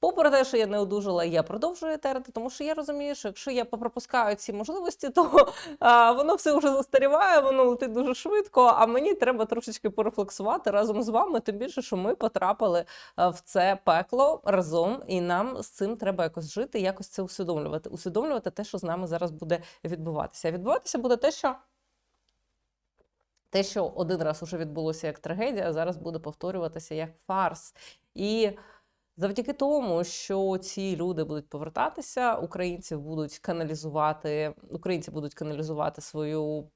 Попри те, що я не одужала, я продовжую етерити, тому що я розумію, що якщо я пропускаю ці можливості, то а, воно все вже застаріває, воно летить дуже швидко. А мені треба трошечки порефлексувати разом з вами. Тим більше, що ми потрапили в це пекло разом, і нам з цим треба якось жити, якось це усвідомлювати. Усвідомлювати те, що з нами зараз буде відбуватися. Відбуватися буде те, що. Те, що один раз уже відбулося як трагедія, зараз буде повторюватися як фарс. І завдяки тому, що ці люди будуть повертатися, українці будуть каналізувати, українці будуть каналізувати свою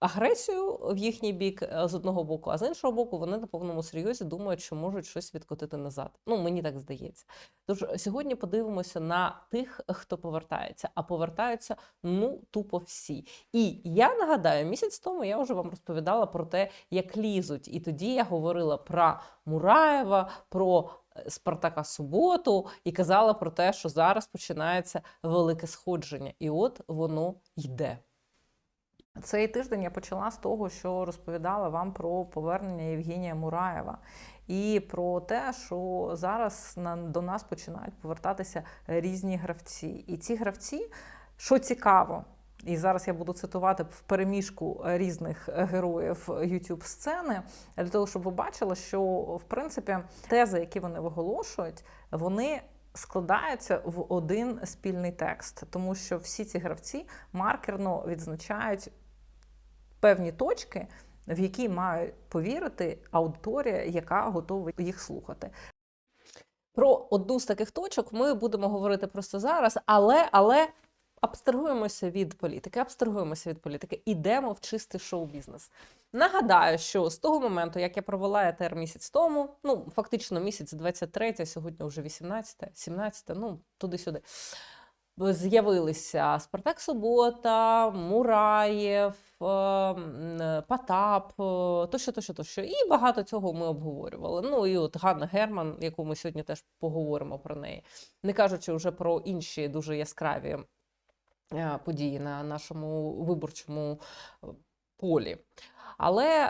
агресію в їхній бік е, з одного боку, а з іншого боку, вони на повному серйозі думають, що можуть щось відкотити назад. Ну мені так здається. Тож сьогодні подивимося на тих, хто повертається, а повертаються ну тупо всі. І я нагадаю, місяць тому я вже вам розповідала про те, як лізуть. І тоді я говорила про Мураєва, про е, Спартака Суботу і казала про те, що зараз починається велике сходження, і от воно йде. Цей тиждень я почала з того, що розповідала вам про повернення Євгенія Мураєва і про те, що зараз на, до нас починають повертатися різні гравці. І ці гравці, що цікаво, і зараз я буду цитувати в переміжку різних героїв youtube сцени для того, щоб ви бачили, що в принципі тези, які вони виголошують, вони складаються в один спільний текст, тому що всі ці гравці маркерно відзначають певні точки, в які має повірити аудиторія, яка готова їх слухати. Про одну з таких точок ми будемо говорити просто зараз, але, але абстрагуємося від політики, абстрагуємося від політики, ідемо в чистий шоу-бізнес. Нагадаю, що з того моменту, як я провела етер місяць тому, ну фактично місяць 23, сьогодні вже 18, 17, ну туди-сюди. З'явилися Спартак Субота, Мураєв, е, Потап, е, тощо, тощо, тощо. І багато цього ми обговорювали. Ну і от Ганна Герман, яку ми сьогодні теж поговоримо про неї, не кажучи вже про інші дуже яскраві події на нашому виборчому е, полі. Але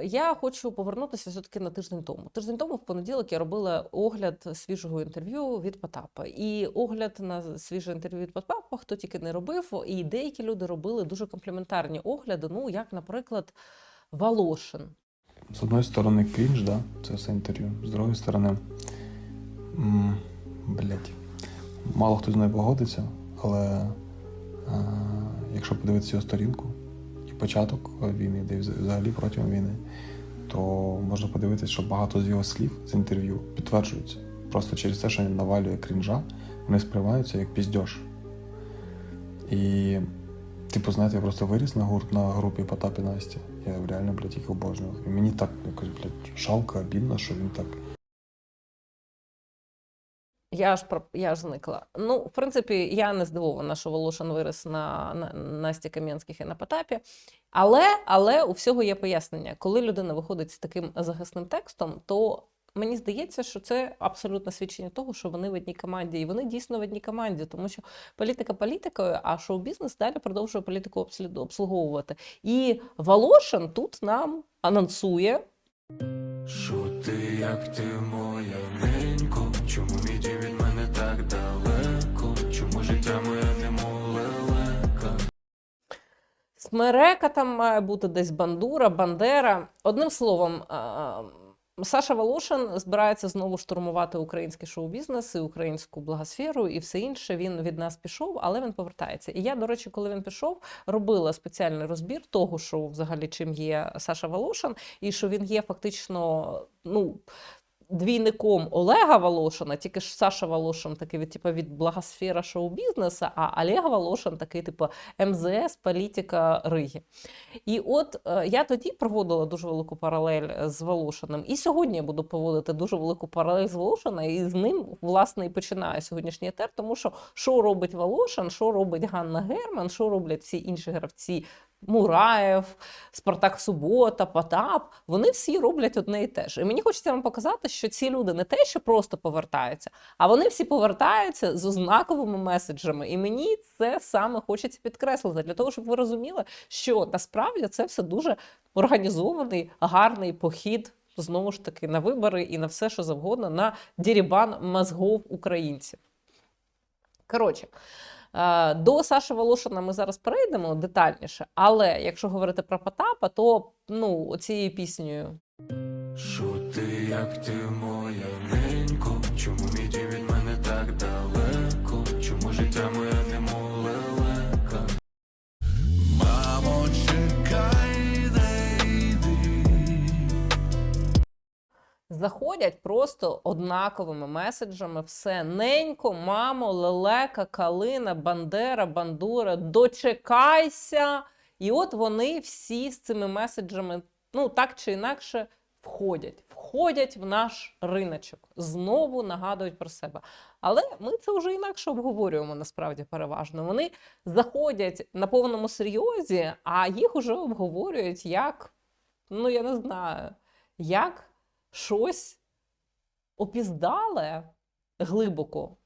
е, я хочу повернутися все-таки на тиждень тому. Тиждень тому, в понеділок, я робила огляд свіжого інтерв'ю від Потапа. І огляд на свіже інтерв'ю від Потапа, хто тільки не робив, і деякі люди робили дуже компліментарні огляди. Ну, як, наприклад, Волошин. З одної сторони, крінж, да, це все інтерв'ю. З другої сторони, м, блядь, мало хто з нею погодиться, але е, якщо подивитися його сторінку і початок війни, де взагалі протягом війни, то можна подивитися, що багато з його слів з інтерв'ю підтверджуються. Просто через те, що він навалює крінжа, вони сприймаються як піздьош. І, типу, знаєте, я просто виріс на гурт на групі Потап і Настя. Я реально, блядь, їх обожнював. І мені так якось, блядь, жалко, обідно, що він так. Я ж про я ж зникла. Ну, в принципі, я не здивована, що Волошин виріс на, на Насті Кам'янських і на Потапі. Але, але у всього є пояснення. Коли людина виходить з таким захисним текстом, то мені здається, що це абсолютно свідчення того, що вони в одній команді, і вони дійсно в одній команді, тому що політика політикою, а шоу-бізнес далі продовжує політику обслуговувати. І Волошин тут нам анонсує. Що ти, як ти моя ненько? Чому далеко? Чому життя моє немов лелека? Смерека там має бути десь бандура, бандера. Одним словом, Саша Волошин збирається знову штурмувати український шоу-бізнес і українську благосферу і все інше. Він від нас пішов, але він повертається. І я, до речі, коли він пішов, робила спеціальний розбір того, що взагалі чим є Саша Волошин, і що він є фактично, ну. Двійником Олега Волошина, тільки ж Саша Волошин такий від типу, від благосфера шоу-бізнесу, а Олег Волошин такий, типу, МЗС, політика Риги. І от е, я тоді проводила дуже велику паралель з Волошиним. І сьогодні я буду проводити дуже велику паралель з Волошина, і з ним, власне, і починаю сьогоднішній етер, тому що що робить Волошин, що робить Ганна Герман, що роблять всі інші гравці. Мураєв, Спартак Субота, Потап, вони всі роблять одне і те ж. І мені хочеться вам показати, що ці люди не те, що просто повертаються, а вони всі повертаються з ознаковими меседжами. І мені це саме хочеться підкреслити для того, щоб ви розуміли, що насправді це все дуже організований, гарний похід знову ж таки на вибори і на все, що завгодно, на дірібан мозгов українців. Коротше, до Саші Волошина ми зараз перейдемо детальніше, але якщо говорити про Потапа, то ну, цією піснею. Що ти, як ти моя заходять просто однаковими меседжами: все ненько, мамо, лелека, калина, бандера, бандура, дочекайся. І от вони всі з цими меседжами, ну так чи інакше, входять, входять в наш риночок, знову нагадують про себе. Але ми це вже інакше обговорюємо насправді переважно. Вони заходять на повному серйозі, а їх уже обговорюють як, ну я не знаю, як щось опіздале глибоко.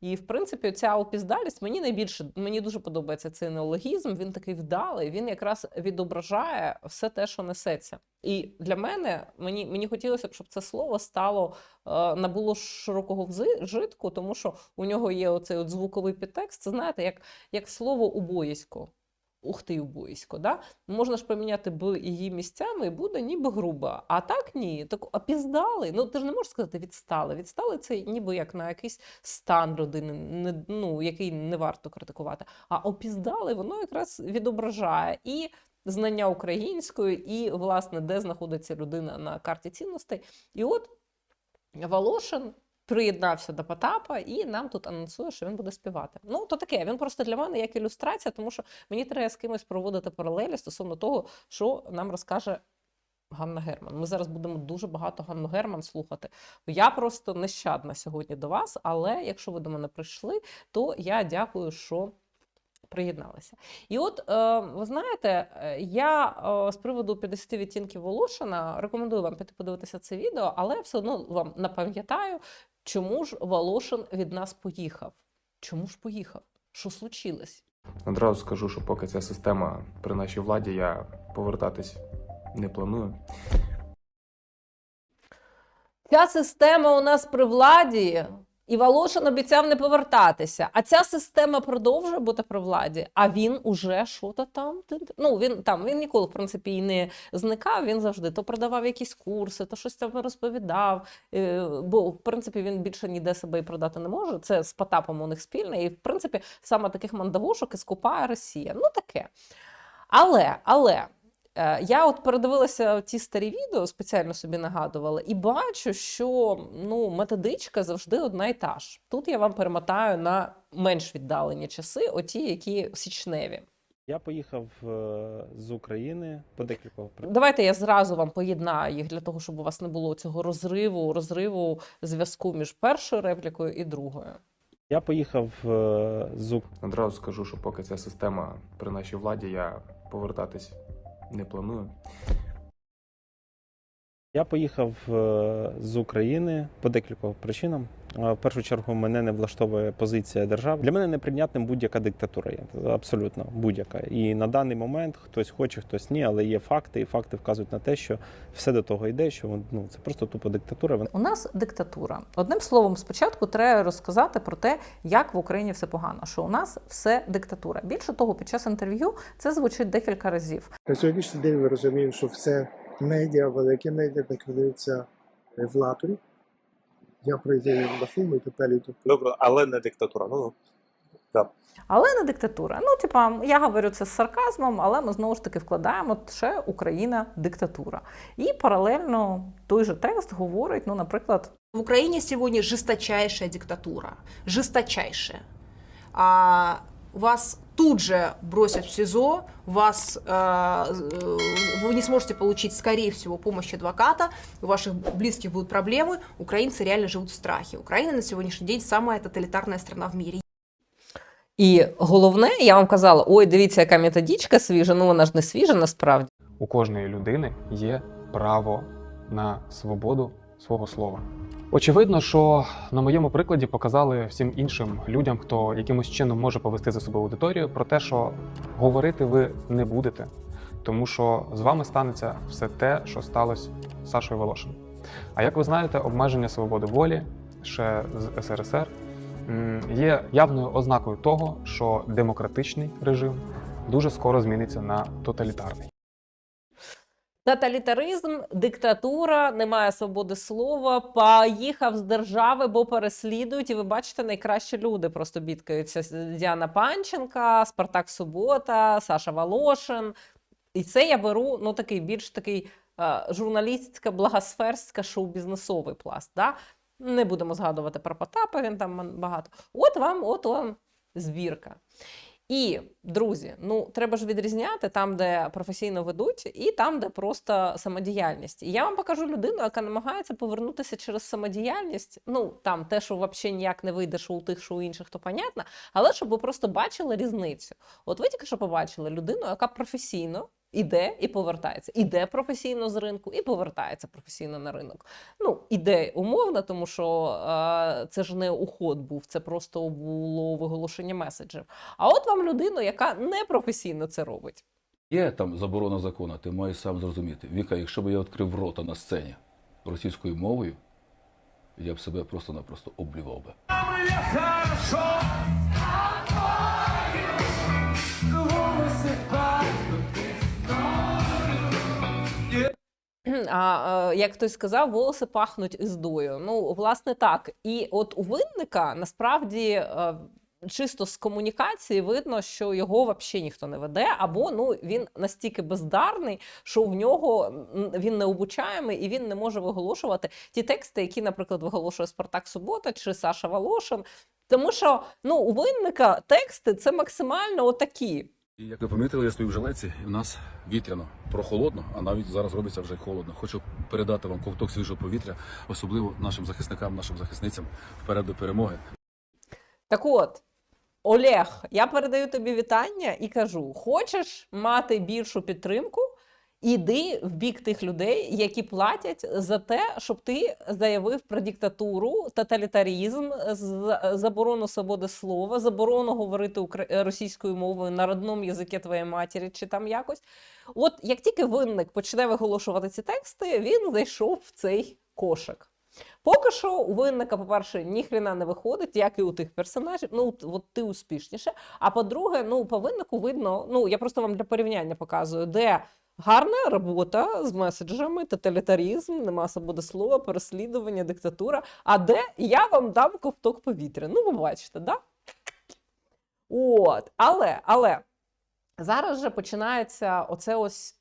І, в принципі, ця опіздалість мені найбільше мені дуже подобається цей неологізм. Він такий вдалий, він якраз відображає все те, що несеться. І для мене мені, мені хотілося б, щоб це слово стало е, набуло широкого вжитку, тому що у нього є оцей от звуковий підтекст. Це знаєте, як, як слово убоїсько. Ух ти, убоїсько, да? Можна ж поміняти б її місцями і буде ніби грубо. А так ні. Так опіздали. Ну ти ж не можеш сказати відстали. Відстали це ніби як на якийсь стан людини, не, ну, який не варто критикувати. А опіздали воно якраз відображає і знання української, і, власне, де знаходиться людина на карті цінностей. І от Волошин приєднався до Потапа і нам тут анонсує, що він буде співати. Ну, то таке, він просто для мене як ілюстрація, тому що мені треба з кимось проводити паралелі стосовно того, що нам розкаже Ганна Герман. Ми зараз будемо дуже багато Ганну Герман слухати. Я просто нещадна сьогодні до вас, але якщо ви до мене прийшли, то я дякую, що. Приєдналися. І от, е, ви знаєте, я е, з приводу 50 відтінків Волошина рекомендую вам піти подивитися це відео, але все одно вам напам'ятаю, чому ж Волошин від нас поїхав. Чому ж поїхав? Що случилось? Одразу скажу, що поки ця система при нашій владі, я повертатись не планую. Ця система у нас при владі, і Волошин обіцяв не повертатися. А ця система продовжує бути при владі, а він уже що-то там. Ну, він там він ніколи, в принципі, і не зникав. Він завжди то продавав якісь курси, то щось там розповідав. Е, Бо, в принципі, він більше ніде себе і продати не може. Це з Потапом у них спільне. І, в принципі, саме таких мандавошок і скупає Росія. Ну, таке. Але, але. Е, Я от передивилася ті старі відео, спеціально собі нагадувала, і бачу, що ну, методичка завжди одна і та ж. Тут я вам перемотаю на менш віддалені часи, оті, які січневі. Я поїхав е, з України по декілька при- Давайте я зразу вам поєднаю їх для того, щоб у вас не було цього розриву, розриву зв'язку між першою реплікою і другою. Я поїхав е, з Одразу скажу, що поки ця система при нашій владі, я повертатись не планую. Я поїхав е, з України по декількох причинам. Е, В першу чергу мене не влаштовує позиція держави. Для мене неприйнятним будь-яка диктатура є абсолютно будь-яка. І на даний момент хтось хоче, хтось ні, але є факти, і факти вказують на те, що все до того йде, що ну це просто тупо диктатура. У нас диктатура. Одним словом, спочатку треба розказати про те, як в Україні все погано. Що у нас все диктатура. Більше того, під час інтерв'ю це звучить декілька разів. На сьогоднішній день ми розуміємо, що все медіа, великі медіа знаходяться в латурі. Я прийду на фільм і тепер YouTube. Добре, але не диктатура. Ну, Але не диктатура. Ну, типа, я говорю це з сарказмом, але ми знову ж таки вкладаємо ще Україна диктатура. І паралельно той же текст говорить, ну, наприклад, В Украине сегодня жесточайшая диктатура. Жесточайшая. А вас тут же бросят в СИЗО, вас, э, э, вы не сможете получить, скорее всего, помощь адвоката, у ваших близких будут проблемы, украинцы реально живут в страхе. Украина на сегодняшний день самая тоталитарная страна в мире. і головне, я вам казала: ой, дивіться, яка методичка свіжа. Ну вона ж не свіжа насправді. у кожної людини є право на свободу свого слова. Очевидно, що на моєму прикладі показали всім іншим людям, хто якимось чином може повести за собою аудиторію, про те, що говорити ви не будете, тому що з вами станеться все те, що сталося з Сашою Волошиним. А як ви знаєте, обмеження свободи волі ще з СРСР є явною ознакою того, що демократичний режим дуже скоро зміниться на тоталітарний. Тоталітаризм, диктатура, немає свободи слова, поїхав з держави, бо переслідують. І ви бачите, найкращі люди просто бідкаються. Діана Панченка, Спартак Субота, Саша Волошин. І це я беру ну, такий більш такий е, журналістська, благосферська шоу-бізнесовий пласт. Да? Не будемо згадувати про Потапа, він там багато. От вам, от вам збірка. І, друзі, ну треба ж відрізняти там, де професійно ведуть, і там, де просто самодіяльність. І я вам покажу людину, яка намагається повернутися через самодіяльність. Ну там те, що взагалі ніяк не вийде, що у тих, що у інших, то понятно. Але щоб ви просто бачили різницю. От ви тільки що побачили людину, яка професійно іде і повертається. Іде професійно з ринку і повертається професійно на ринок. Ну, іде умовно, тому що е, це ж не уход був, це просто було виголошення меседжів. А от вам людина, яка не професійно це робить. Є там заборона закону, ти маєш сам зрозуміти. Віка, якщо б я відкрив рота на сцені російською мовою, я б себе просто-напросто облівав би. А як хтось сказав, волоси пахнуть іздою. Ну, власне, так. І от у винника насправді. е, Чисто з комунікації видно, що його взагалі ніхто не веде, або ну він настільки бездарний, що в нього він не обучаємий і він не може виголошувати ті тексти, які, наприклад, виголошує Спартак Субота чи Саша Волошин. Тому що ну у винника тексти це максимально отакі. Як ви помітили, я стою в жилеці, і в нас вітряно, прохолодно, а навіть зараз робиться вже холодно. Хочу передати вам ковток свіжого повітря, особливо нашим захисникам, нашим захисницям вперед до перемоги. Так от, Олег, я передаю тобі вітання і кажу: хочеш мати більшу підтримку? Іди в бік тих людей, які платять за те, щоб ти заявив про диктатуру, тоталітарізм, заборону свободи слова, заборону говорити російською мовою на родному язикі твоєї матері, чи там якось. От як тільки винник почне виголошувати ці тексти, він зайшов в цей кошик. Поки що у винника, по-перше, ніхрена не виходить, як і у тих персонажів. Ну, от- ти успішніше. А по-друге, ну, по виннику видно, ну я просто вам для порівняння показую, де гарна робота з меседжами, тоталітарізм, нема свободи слова, переслідування, диктатура. А де я вам дам ковток повітря. Ну, ви бачите, да? От, але, але зараз же починається оце ось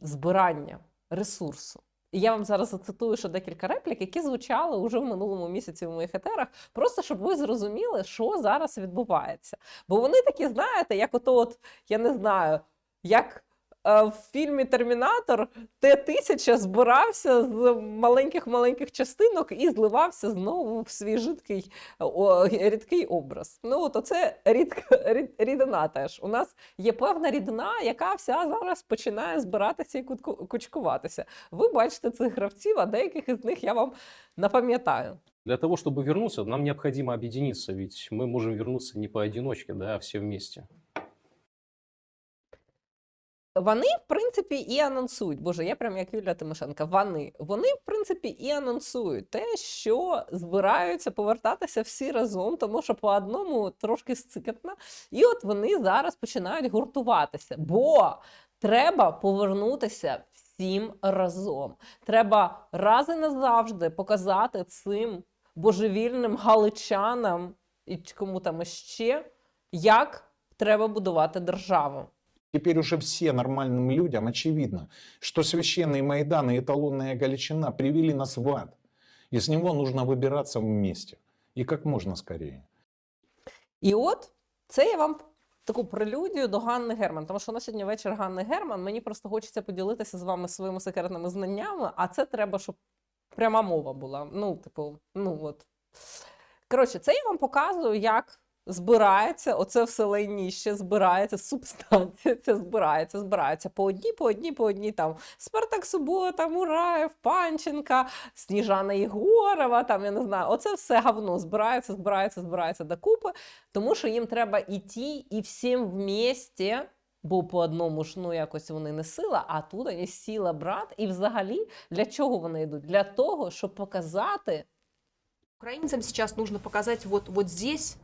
збирання ресурсу. І я вам зараз зацитую ще декілька реплік, які звучали уже в минулому місяці в моїх етерах, просто щоб ви зрозуміли, що зараз відбувається. Бо вони такі, знаєте, як ото, от, я не знаю, як в фільмі Термінатор Т-1000 збирався з маленьких-маленьких частинок і зливався знову в свій жидкий о, рідкий образ. Ну, от оце рідка, рід, рідина теж. У нас є певна рідина, яка вся зараз починає збиратися і кутку- кучкуватися. Ви бачите цих гравців, а деяких із них я вам напам'ятаю. Для того, чтобы вернуться, нам необходимо объединиться, ведь мы можем вернуться не поодиночке, да, а все вместе. Вони, в принципі, і анонсують. Боже, я прям як Юлія Тимошенка. Вони, вони, в принципі, і анонсують те, що збираються повертатися всі разом, тому що по одному трошки сцикатно. І от вони зараз починають гуртуватися. Бо треба повернутися всім разом. Треба раз і назавжди показати цим божевільним галичанам і кому там іще, як треба будувати державу. Теперь уже все нормальным людям очевидно, что священный Майдан и эталонная Галичина привели нас в ад. Из него нужно выбираться вместе. И как можно скорее. І от це я вам таку прелюдію до Ганни Герман, тому що на сьогодні вечір Ганни Герман. Мені просто хочеться поділитися з вами своїми секретними знаннями, а це треба, щоб пряма мова була. Ну, типу, ну от. Коротше, це я вам показую, як збирається оце вселенніще, збирається субстанція, це збирається, збирається по одній, по одній, по одній там Спартак Субота, Мураєв, Панченка, Сніжана Єгорова, там я не знаю, оце все говно збирається, збирається, збирається докупи, тому що їм треба іти і всім вместе Бо по одному ж ну якось вони не сила, а тут вони сила брат. І взагалі для чого вони йдуть? Для того, щоб показати Украинцам сейчас нужно показать вот, вот здесь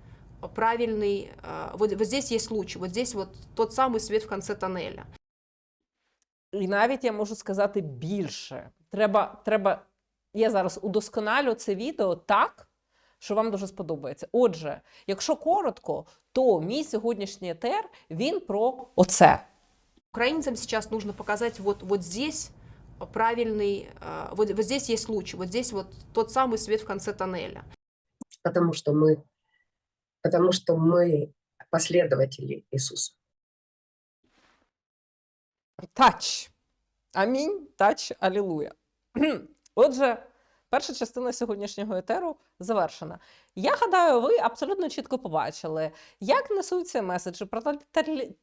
правильный, э, вот, вот здесь есть луч, вот здесь вот тот самый свет в конце тоннеля. І навіть я можу сказати більше. Треба, треба, я зараз удосконалю це відео так, що вам дуже сподобається. Отже, якщо коротко, то мій сьогоднішній етер він про оце. Украинцам сейчас нужно показать вот, вот здесь правильный, э, вот, вот здесь есть луч, вот здесь вот тот самый свет в конце тоннеля. потому что мы, потому что мы последователи Иисуса. Тач. Амінь, тач, алілуя. Отже, перша частина сьогоднішнього етеру завершена. Я гадаю, ви абсолютно чітко побачили, як несуться меседжі про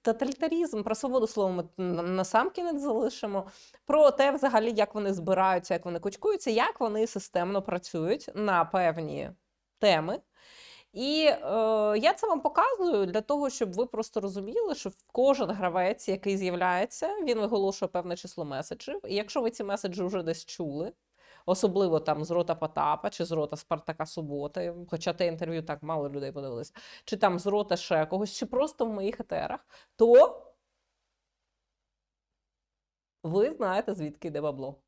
тоталітарізм, про свободу слова ми насамкінець залишимо, про те, взагалі, як вони збираються, як вони кучкуються, як вони системно працюють на певні теми. І е, я це вам показую для того, щоб ви просто розуміли, що кожен гравець, який з'являється, він виголошує певне число меседжів. І якщо ви ці меседжі вже десь чули, особливо там з рота Потапа чи з рота Спартака Суботи, хоча те інтерв'ю так мало людей подивилися, чи там з рота ще когось, чи просто в моїх етерах, то ви знаєте, звідки йде бабло.